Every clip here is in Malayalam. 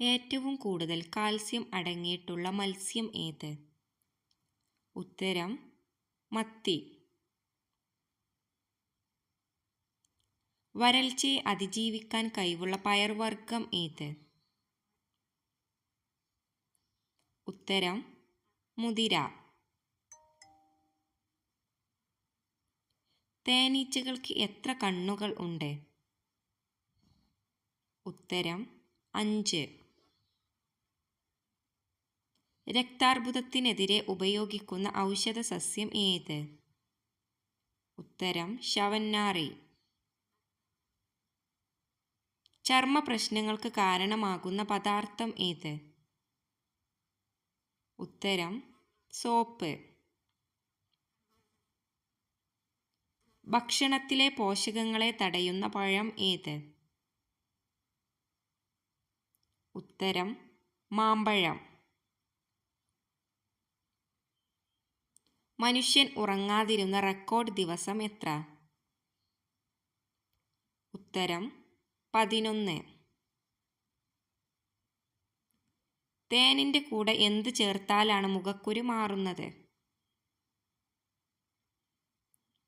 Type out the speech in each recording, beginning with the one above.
ഏറ്റവും കൂടുതൽ കാൽസ്യം അടങ്ങിയിട്ടുള്ള മത്സ്യം ഏത്? ഉത്തരം മത്തി. വരൾച്ചയെ അതിജീവിക്കാൻ കഴിവുള്ള പയർവർഗം ഏത്? ഉത്തരം മുതിര. തേനീച്ചകൾക്ക് എത്ര കണ്ണുകൾ ഉണ്ട്? ഉത്തരം അഞ്ച്. രക്താർബുദത്തിനെതിരെ ഉപയോഗിക്കുന്ന ഔഷധ സസ്യം ഏത്? ഉത്തരം ശവന്നാറി. ചർമ്മ പ്രശ്നങ്ങൾക്ക് കാരണമാകുന്ന പദാർത്ഥം ഏത്? ഉത്തരം സോപ്പ്. ഭക്ഷണത്തിലെ പോഷകങ്ങളെ തടയുന്ന പഴം ഏത്? ഉത്തരം മാമ്പഴം. മനുഷ്യൻ ഉറങ്ങാതിരുന്ന റെക്കോർഡ് ദിവസം എത്ര? ഉത്തരം പതിനൊന്ന്. തേനിന്റെ കൂടെ എന്ത് ചേർത്താലാണ് മുഖക്കുരു മാറുന്നത്?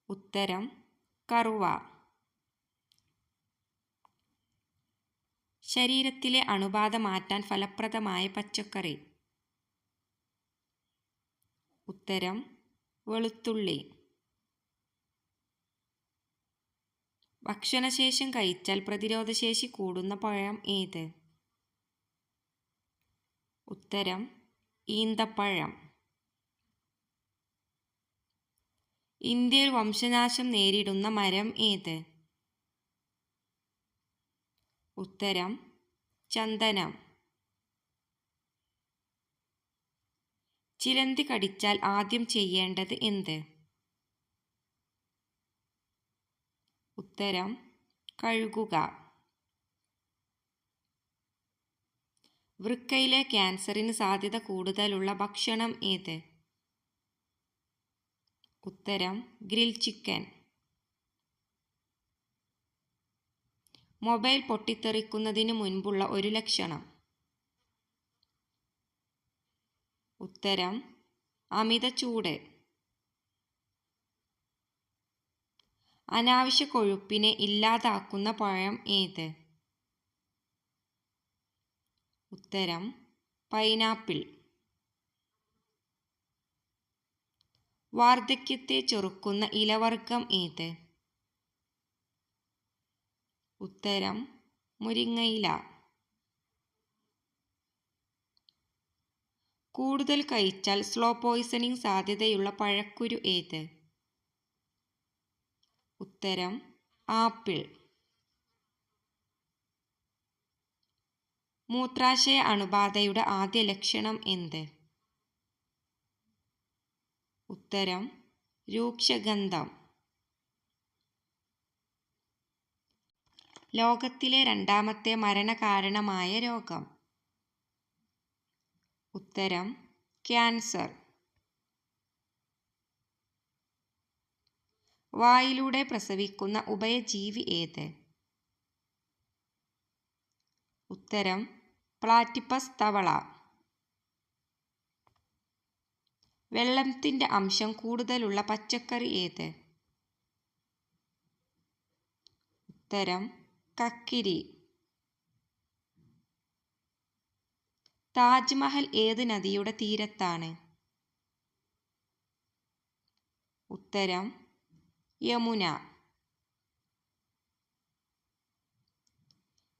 ഉത്തരം കറുവ. ശരീരത്തിലെ അണുബാധ മാറ്റാൻ ഫലപ്രദമായ പച്ചക്കറി. ഉത്തരം വെളുത്തുള്ളി. ഭക്ഷണശേഷം കഴിച്ചാൽ പ്രതിരോധശേഷി കൂടുന്ന പഴം ഏത്? ഉത്തരം ഈന്തപ്പഴം. ഇന്ത്യയിൽ വംശനാശം നേരിടുന്ന മരം ഏത്? ഉത്തരം ചന്ദനം. ചിലന്തി കടിച്ചാൽ ആദ്യം ചെയ്യേണ്ടത് എന്ത്? ഉത്തരം കഴുകുക. വൃക്കയിലെ ക്യാൻസറിന് സാധ്യത കൂടുതലുള്ള ഭക്ഷണം ഏത്? ഉത്തരം ഗ്രിൽ ചിക്കൻ. മൊബൈൽ പൊട്ടിത്തെറിക്കുന്നതിന് മുൻപുള്ള ഒരു ലക്ഷണം. ഉത്തരം അമിത ചൂട്. അനാവശ്യ കൊഴുപ്പിനെ ഇല്ലാതാക്കുന്ന പഴം ഏത്? ഉത്തരം പൈനാപ്പിൾ. വാർദ്ധക്യത്തെ ചെറുക്കുന്ന ഇലവർഗം ഏത്? ഉത്തരം മുരിങ്ങയില. കൂടുതൽ കഴിച്ചാൽ സ്ലോ പോയിസണിംഗ് സാധ്യതയുള്ള പഴക്കുരു ഏത്? ഉത്തരം ആപ്പിൾ. മൂത്രാശയ അണുബാധയുടെ ആദ്യ ലക്ഷണം എന്ത്? ഉത്തരം രൂക്ഷഗന്ധം. ലോകത്തിലെ രണ്ടാമത്തെ മരണകാരണമായ രോഗം. ഉത്തരം ക്യാൻസർ. വായിലൂടെ പ്രസവിക്കുന്ന ഉഭയജീവി ഏത്? ഉത്തരം പ്ലാറ്റിപ്പസ് തവള. വെള്ളത്തിന്റെ അംശം കൂടുതലുള്ള പച്ചക്കറി ഏത്? ഉത്തരം കക്കിരി. താജ്മഹൽ ഏത് നദിയുടെ തീരത്താണ്? ഉത്തരം യമുന.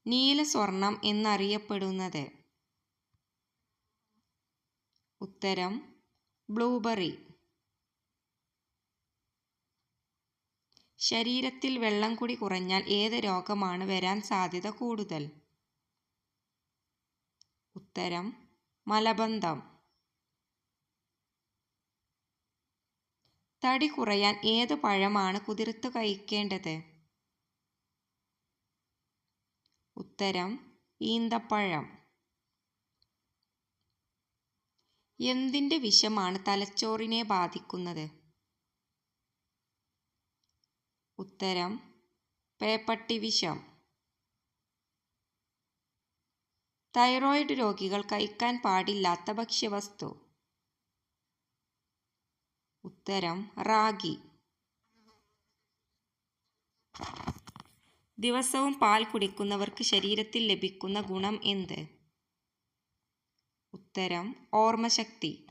നീലസ്വർണം എന്നറിയപ്പെടുന്നത്. ഉത്തരം ബ്ലൂബെറി. ശരീരത്തിൽ വെള്ളം കുടി കുറഞ്ഞാൽ ഏത് രോഗമാണ് വരാൻ സാധ്യത കൂടുതൽ? ഉത്തരം മലബന്ധം. തടി കുറയാൻ ഏത് പഴമാണ് കുതിർത്ത് കഴിക്കേണ്ടത്? ഉത്തരം ഈന്തപ്പഴം. എന്തിന്റെ വിഷമാണ് തലച്ചോറിനെ ബാധിക്കുന്നത്? ഉത്തരം പേപ്പട്ടി വിഷം. തൈറോയിഡ് രോഗികൾ കഴിക്കാൻ പാടില്ലാത്ത ഭക്ഷ്യവസ്തു. ഉത്തരം റാഗി. ദിവസവും പാൽ കുടിക്കുന്നവർക്ക് ശരീരത്തിൽ ലഭിക്കുന്ന ഗുണം എന്ത്? ഉത്തരം ഓർമ്മശക്തി.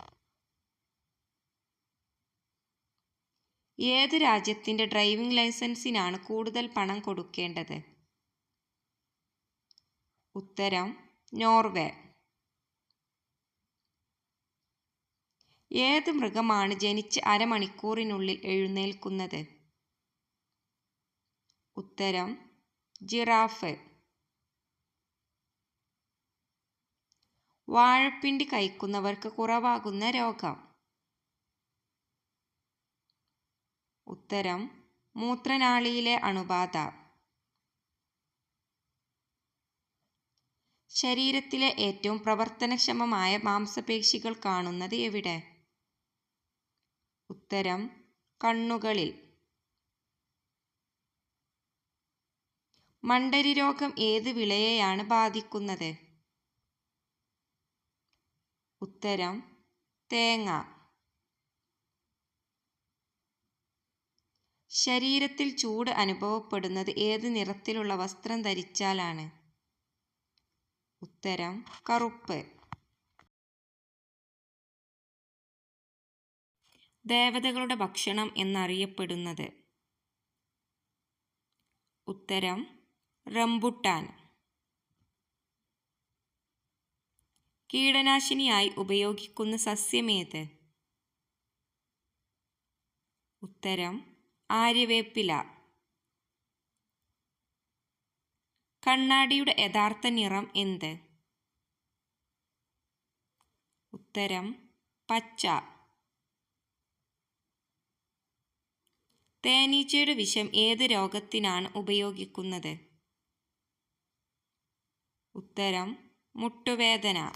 ഏത് രാജ്യത്തിന്റെ ഡ്രൈവിംഗ് ലൈസൻസിനാണ് കൂടുതൽ പണം കൊടുക്കേണ്ടത്? ഉത്തരം നോർവേ. ഏത് മൃഗമാണ് ജനിച്ച് അരമണിക്കൂറിനുള്ളിൽ എഴുന്നേൽക്കുന്നത്? ഉത്തരം ജിറാഫ്. വാഴപ്പിണ്ടി കഴിക്കുന്നവർക്ക് കുറവാകുന്ന രോഗം. ഉത്തരം മൂത്രനാളിയിലെ അണുബാധ. ശരീരത്തിലെ ഏറ്റവും പ്രവർത്തനക്ഷമമായ മാംസപേശികൾ കാണുന്നത് എവിടെ? ഉത്തരം കണ്ണുകളിൽ. മണ്ടരി രോഗം ഏത് വിളയെയാണ് ബാധിക്കുന്നത്? ഉത്തരം തേങ്ങ. ശരീരത്തിൽ ചൂട് അനുഭവപ്പെടുന്നത് ഏത് നിറത്തിലുള്ള വസ്ത്രം ധരിച്ചാലാണ്? ഉത്തരം കറുപ്പ്. ദേവതകളുടെ ഭക്ഷണം എന്നറിയപ്പെടുന്നത്. ഉത്തരം റംബുട്ടാൻ. കീടനാശിനിയായി ഉപയോഗിക്കുന്ന സസ്യമേത് ഉത്തരം ആര്യവേപ്പില. കണ്ണാടിയുടെ യഥാർത്ഥ നിറം എന്ത്? ഉത്തരം പച്ച. തേനീച്ചയുടെ വിഷം ഏത് രോഗത്തിനാണ് ഉപയോഗിക്കുന്നത്? ഉത്തരം മുട്ടുവേദന.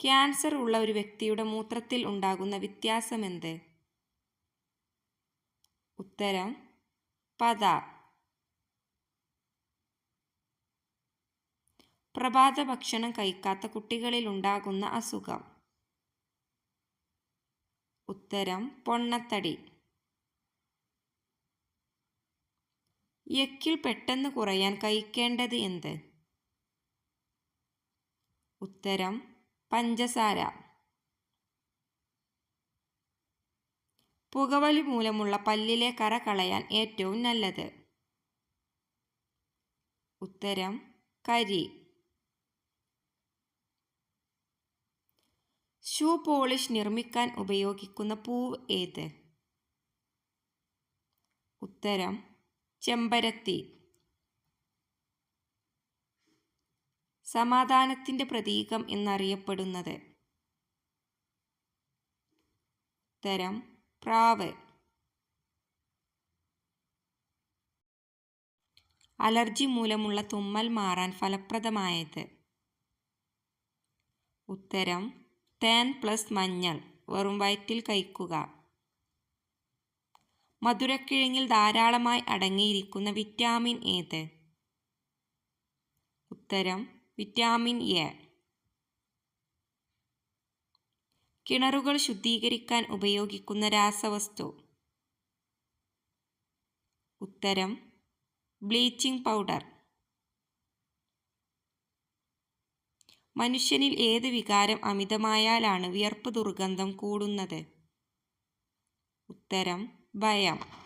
ക്യാൻസർ ഉള്ള ഒരു വ്യക്തിയുടെ മൂത്രത്തിൽ ഉണ്ടാകുന്ന വ്യത്യാസമെന്ത്? ഉത്തരം പത പ്രഭാത. ഭക്ഷണം കഴിക്കാത്ത കുട്ടികളിൽ ഉണ്ടാകുന്ന അസുഖം. ഉത്തരം പൊണ്ണത്തടി. യക്കിൽ പെട്ടെന്ന് കുറയാൻ കഴിക്കേണ്ടത് എന്ത്? ഉത്തരം പഞ്ചസാര. പുകവലി മൂലമുള്ള പല്ലിലെ കറ കളയാൻ ഏറ്റവും നല്ലത്. ഉത്തരം കരി. ഷൂ പോളിഷ് നിർമ്മിക്കാൻ ഉപയോഗിക്കുന്ന പൂവ് ഏത്? ഉത്തരം ചെമ്പരത്തി. സമാധാനത്തിന്റെ പ്രതീകം എന്നറിയപ്പെടുന്നത്. ഉത്തരം പ്രാവ്. അലർജി മൂലമുള്ള തുമ്മൽ മാറാൻ ഫലപ്രദമായത്. ഉത്തരം തേൻ പ്ലസ് മഞ്ഞൾ വെറും വയറ്റിൽ കഴിക്കുക. മധുരക്കിഴങ്ങിൽ ധാരാളമായി അടങ്ങിയിരിക്കുന്ന വിറ്റാമിൻ ഏത്? ഉത്തരം വിറ്റാമിൻ എ. കിണറുകൾ ശുദ്ധീകരിക്കാൻ ഉപയോഗിക്കുന്ന രാസവസ്തു. ഉത്തരം ബ്ലീച്ചിങ് പൗഡർ. മനുഷ്യനിൽ ഏത് വികാരം അമിതമായാലാണ് വിയർപ്പ് ദുർഗന്ധം കൂടുന്നത്? ഉത്തരം ഭയം.